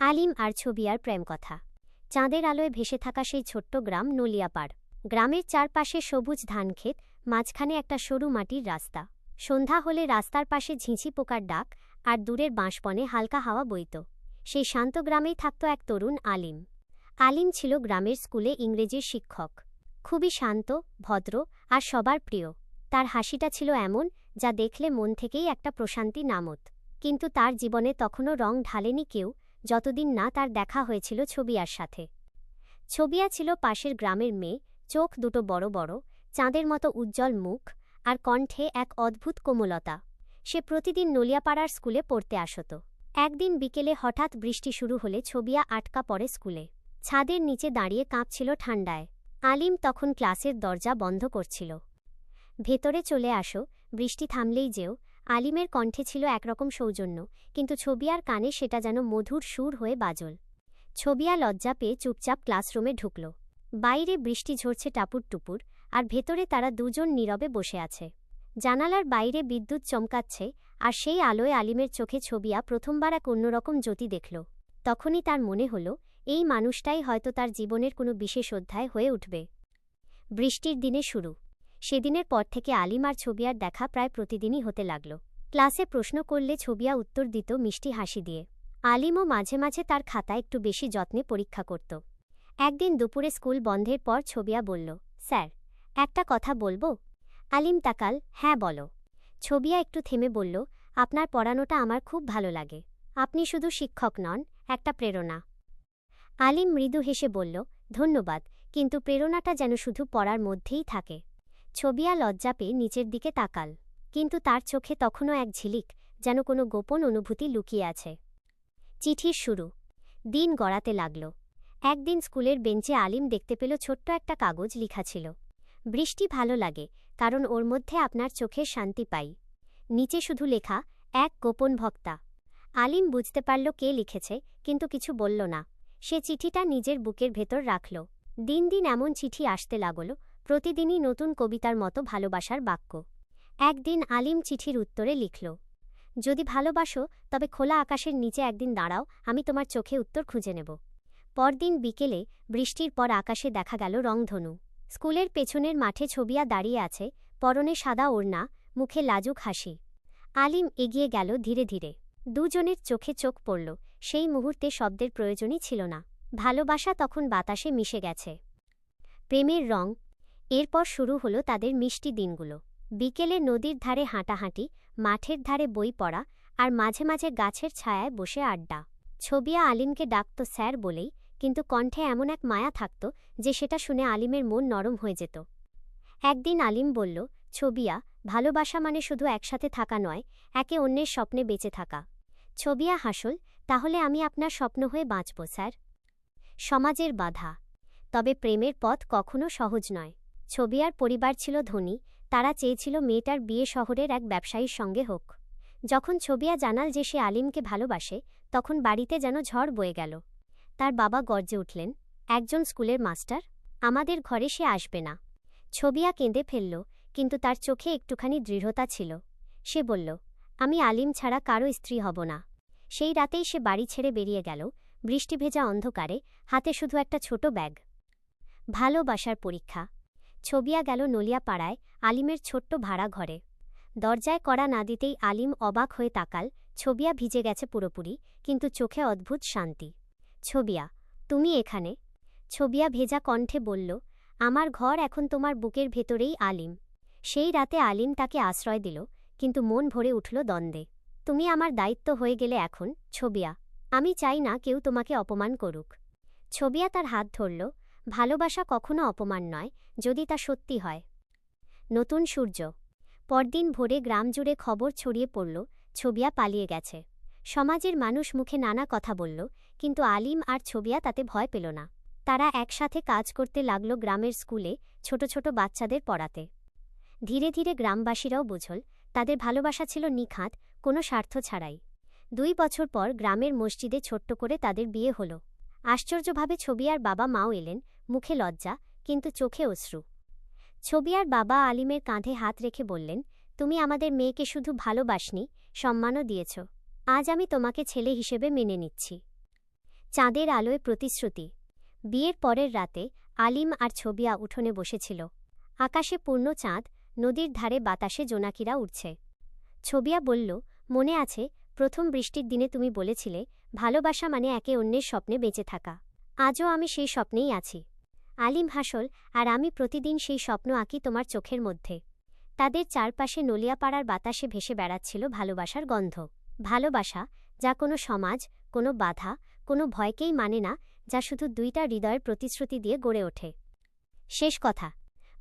আলিম আর ছবিয়ার প্রেম কথা চাঁদের আলোয় ভেসে থাকা সেই ছোট্ট গ্রাম নলিয়াপাড়। গ্রামের চারপাশে সবুজ ধানক্ষেত, মাঝখানে একটা সরু মাটির রাস্তা। সন্ধ্যা হলে রাস্তার পাশে ঝিঁঝি পোকার ডাক আর দূরের বাঁশবনে হালকা হাওয়া বইত। সেই শান্ত গ্রামেই থাকত এক তরুণ আলিম। আলিম ছিল গ্রামের স্কুলে ইংরেজির শিক্ষক। খুবই শান্ত, ভদ্র আর সবার প্রিয়। তার হাসিটা ছিল এমন, যা দেখলে মন থেকেই একটা প্রশান্তি নামত। কিন্তু তার জীবনে তখনও রং ঢালেনি কেউ যতদিন না তার দেখা হয়েছিল ছবিয়ার সাথে। ছবিয়া ছিল পাশের গ্রামের মেয়ে, চোখ দুটো বড় বড়, চাঁদের মতো উজ্জ্বল মুখ, আর কণ্ঠে এক অদ্ভুত কোমলতা। সে প্রতিদিন নলিয়াপাড়ার স্কুলে পড়তে আসত। একদিন বিকেলে হঠাৎ বৃষ্টি শুরু হলে ছবিয়া আটকা পড়ে স্কুলে। ছাদের নিচে দাঁড়িয়ে কাঁপছিল ঠান্ডায়। আলিম তখন ক্লাসের দরজা বন্ধ করছিল। ভেতরে চলে আসো, বৃষ্টি থামলেই যেও আলিমের কণ্ঠে ছিল একরকম সৌজন্য, কিন্তু ছবিয়ার কানে সেটা যেন মধুর সুর হয়ে বাজল। ছবিয়া লজ্জা পেয়ে চুপচাপ ক্লাসরুমে ঢুকল। বাইরে বৃষ্টি ঝরছে টাপুর টুপুর, আর ভেতরে তারা দুজন নীরবে বসে আছে। জানালার বাইরে বিদ্যুৎ চমকাচ্ছে, আর সেই আলোয় আলিমের চোখে ছবিয়া প্রথমবার এক অন্যরকম জ্যোতি দেখল। তখনই তার মনে হল, এই মানুষটাই হয়তো তার জীবনের কোনো বিশেষ অধ্যায় হয়ে উঠবে। বৃষ্টির দিনে শুরু। সেদিনের পর থেকে আলিম আর ছবিয়ার দেখা প্রায় প্রতিদিনই হতে লাগল। ক্লাসে প্রশ্ন করলে ছবিয়া উত্তর দিত মিষ্টি হাসি দিয়ে। আলিমও মাঝে মাঝে তার খাতা একটু বেশি যত্নে পরীক্ষা করত। একদিন দুপুরে স্কুল বন্ধের পর ছবিয়া বলল, স্যার, একটা কথা বলব? আলিম তাকাল হ্যাঁ বলো। ছবিয়া একটু থেমে বলল, আপনার পড়ানোটা আমার খুব ভালো লাগে। আপনি শুধু শিক্ষক নন, একটা প্রেরণা। আলিম মৃদু হেসে বলল, ধন্যবাদ, কিন্তু প্রেরণাটা যেন শুধু পড়ার মধ্যেই থাকে। ছবিয়া লজ্জা পেয়ে নিচের দিকে তাকাল, কিন্তু তার চোখে তখনও এক ঝিলিক যেন কোনো গোপন অনুভূতি লুকিয়ে আছে। চিঠির শুরু। দিন গড়াতে লাগল। একদিন স্কুলের বেঞ্চে আলিম দেখতে পেল ছোট্ট একটা কাগজ লিখা ছিল। বৃষ্টি ভালো লাগে, কারণ ওর মধ্যে আপনার চোখের শান্তি পাই। নিচে শুধু লেখা, এক গোপন ভক্তা। আলিম বুঝতে পারল কে লিখেছে, কিন্তু কিছু বলল না। সে চিঠিটা নিজের বুকের ভেতর রাখল। দিন দিন এমন চিঠি আসতে লাগল প্রতিদিনই নতুন কবিতার মতো ভালোবাসার বাক্য। একদিন আলিম চিঠির উত্তরে লিখল, যদি ভালোবাসো, তবে খোলা আকাশের নিচে একদিন দাঁড়াও, আমি তোমার চোখে উত্তর খুঁজে নেব। পরদিন বিকেলে বৃষ্টির পর আকাশে দেখা গেল রংধনু। স্কুলের পেছনের মাঠে ছবিয়া দাঁড়িয়ে আছে, পরনে সাদা ওড়না, মুখে লাজুক হাসি। আলিম এগিয়ে গেল ধীরে ধীরে। দুজনের চোখে চোখ পড়ল, সেই মুহূর্তে শব্দের প্রয়োজনই ছিল না। ভালোবাসা তখন বাতাসে মিশে গেছে। প্রেমের রং এরপর শুরু হলো তাদের মিষ্টি দিনগুলো। বিকেলে নদীর ধারে হাঁটাহাঁটি, মাঠের ধারে বই পড়া আর মাঝে মাঝে গাছের ছায়ায় বসে আড্ডা। ছবিয়া আলিমকে ডাকত স্যার বলেই, কিন্তু কণ্ঠে এমন এক মায়া থাকত যে সেটা শুনে আলিমের মন নরম হয়ে যেত। একদিন আলিম বলল, ছবিয়া, ভালোবাসা মানে শুধু একসাথে থাকা নয়, একে অন্যের স্বপ্নে বেঁচে থাকা। ছবিয়া হাসল, তাহলে আমি আপনার স্বপ্ন হয়ে বাঁচব, স্যার। সমাজের বাধা। তবে প্রেমের পথ কখনো সহজ নয়। ছবিয়ার পরিবার ছিল ধনী, তারা চেয়েছিল মেয়েটার বিয়ে শহরের এক ব্যবসায়ীর সঙ্গে হোক। যখন ছবিয়া জানাল যে সে আলিমকে ভালোবাসে, তখন বাড়িতে যেন ঝড় বয়ে গেল। তার বাবা গর্জে উঠলেন, একজন স্কুলের মাস্টার, আমাদের ঘরে সে আসবে না। ছবিয়া কেঁদে ফেলল, কিন্তু তার চোখে একটুখানি দৃঢ়তা ছিল। সে বলল, আমি আলিম ছাড়া কারও স্ত্রী হব না। সেই রাতেই সে বাড়ি ছেড়ে বেরিয়ে গেল, বৃষ্টি ভেজা অন্ধকারে, হাতে শুধু একটা ছোট ব্যাগ। ভালোবাসার পরীক্ষা। ছবিয়া গেল নলিয়াপাড়ায় আলিমের ছোট্ট ভাড়া ঘরে। দরজায় কড়া না দিতেই আলিম অবাক হয়ে তাকাল, ছবিয়া ভিজে গেছে পুরোপুরি, কিন্তু চোখে অদ্ভুত শান্তি। ছবিয়া, তুমি এখানে? ছবিয়া ভেজা কণ্ঠে বলল, আমার ঘর এখন তোমার বুকের ভেতরেই আলিম। সেই রাতে আলিম তাকে আশ্রয় দিল, কিন্তু মন ভরে উঠল দ্বন্দ্বে। তুমি আমার দায়িত্ব হয়ে গেলে এখন, ছবিয়া। আমি চাই না কেউ তোমাকে অপমান করুক। ছবিয়া তার হাত ধরল ভালোবাসা কখনো অপমান নয়, যদি তা সত্যি হয়। নতুন সূর্য। পরদিন ভোরে গ্রাম জুড়ে খবর ছড়িয়ে পড়ল, ছবিয়া পালিয়ে গেছে। সমাজের মানুষ মুখে নানা কথা বলল, কিন্তু আলিম আর ছবিয়া তাতে ভয় পেল না। তারা একসাথে কাজ করতে লাগল গ্রামের স্কুলে, ছোট ছোট বাচ্চাদের পড়াতে। ধীরে ধীরে গ্রামবাসীরাও বুঝল, তাদের ভালোবাসা ছিল নিখাত, কোনো স্বার্থ ছাড়াই। দুই বছর পর গ্রামের মসজিদে ছোট্ট করে তাদের বিয়ে হল। আশ্চর্যভাবে ছবিয়ার বাবা মাও এলেন মুখে লজ্জা, কিন্তু চোখে অশ্রু। ছবিয়ার বাবা আলিমের কাঁধে হাত রেখে বললেন, তুমি আমাদের মেয়েকে শুধু ভালোবাসনি, সম্মানও দিয়েছ। আজ আমি তোমাকে ছেলে হিসেবে মেনে নিচ্ছি। চাঁদের আলোয় প্রতিশ্রুতি। বিয়ের পরের রাতে আলিম আর ছবিয়া উঠোনে বসেছিল। আকাশে পূর্ণ চাঁদ, নদীর ধারে বাতাসে জোনাকিরা উঠছে ছবিয়া বলল, মনে আছে, প্রথম বৃষ্টির দিনে তুমি বলেছিলে, ভালোবাসা মানে একে অন্যের স্বপ্নে বেঁচে থাকা। আজও আমি সেই স্বপ্নেই আছি। আলিম হাসল আর আমি প্রতিদিন সেই স্বপ্ন আঁকি তোমার চোখের মধ্যে। তাদের চারপাশে নলিয়াপাড়ার বাতাসে ভেসে বেড়াচ্ছিল ভালোবাসার গন্ধ। ভালোবাসা, যা কোনো সমাজ, কোনো বাধা, কোনো ভয়কেই মানে না, যা শুধু দুইটা হৃদয়ের প্রতিশ্রুতি দিয়ে গড়ে ওঠে। শেষ কথা,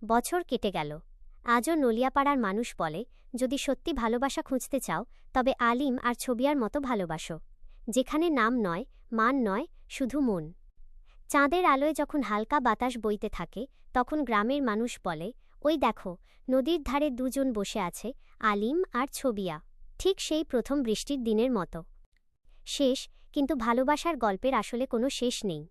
বছর কেটে গেল। আজও নলিয়াপাড়ার মানুষ বলে, যদি সত্যি ভালোবাসা খুঁজতে চাও, তবে আলিম আর ছবিয়ার মতো ভালোবাসো। যেখানে নাম নয়, মান নয়, শুধু মন। চাঁদের আলোয় যখন হালকা বাতাস বইতে থাকে, তখন গ্রামের মানুষ বলে, ওই দেখো, নদীর ধারে দুজন বসে আছে, আলিম আর ছবিয়া। ঠিক সেই প্রথম বৃষ্টির দিনের মতো। শেষ, কিন্তু ভালোবাসার গল্পের আসলে কোনো শেষ নেই।